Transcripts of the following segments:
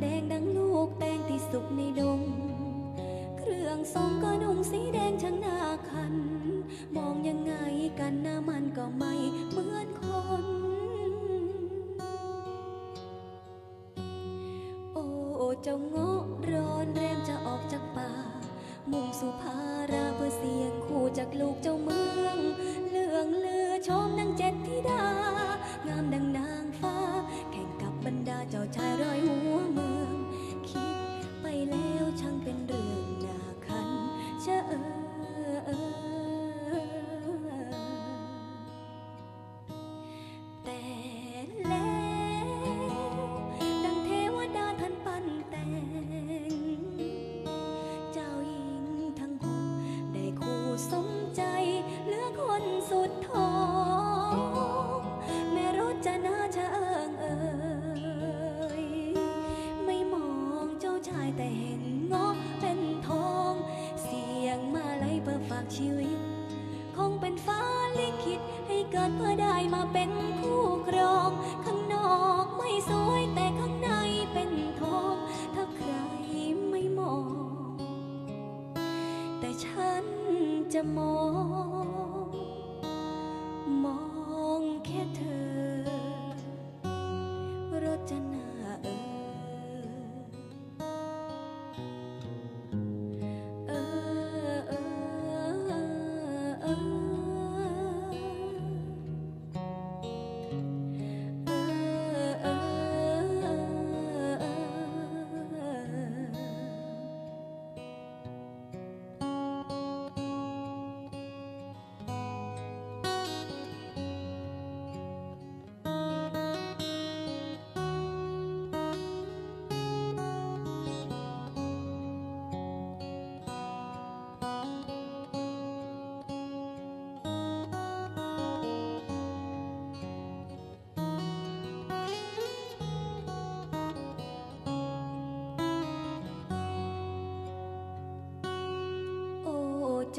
แดงดังลูกแตงที่สุกในดง เครื่องทรงก็นุ่งสีแดงช่างน่าคัน มองยังไงกันหน้ามันก็ไม่เหมือนคน โอ้เจ้าเงาะร้อนแรมจะออกจากป่า มุ่งสู่ภาราเพื่อเสียงคู่จากลูกเจ้าเมือง เกิดเพื่อได้มาเป็นคู่ครอง ข้างนอกไม่สวยแต่ข้างในเป็นทองถ้าใครไม่มอง แต่ฉันจะมอง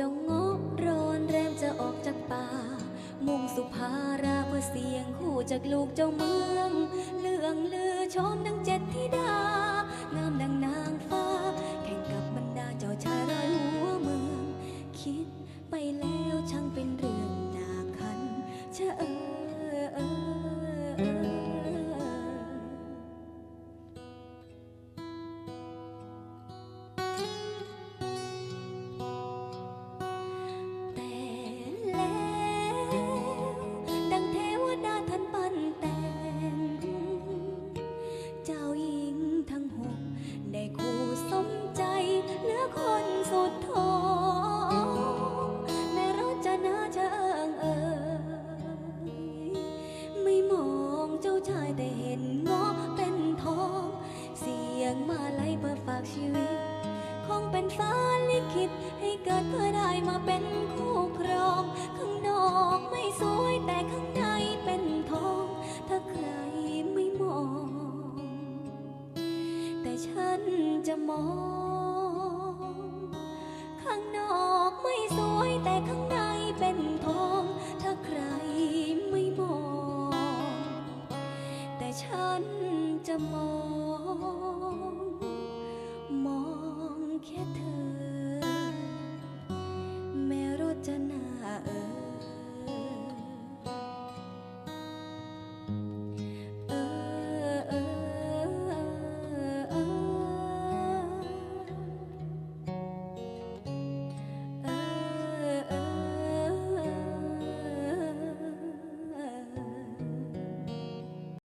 จ้างบร้อนแรมจะออกจากป่า มุ่งสุภาราเพื่อเสียงคู่จากลูกเจ้าเมือง เลืองลือชมดังเจ็ดธิดา เป็นฟ้าลิขิต ให้เกิดเพื่อได้มาเป็นคู่ครอง ข้างนอกไม่สวยแต่ข้างในเป็นทอง ถ้าใครไม่มอง แต่ฉันจะมอง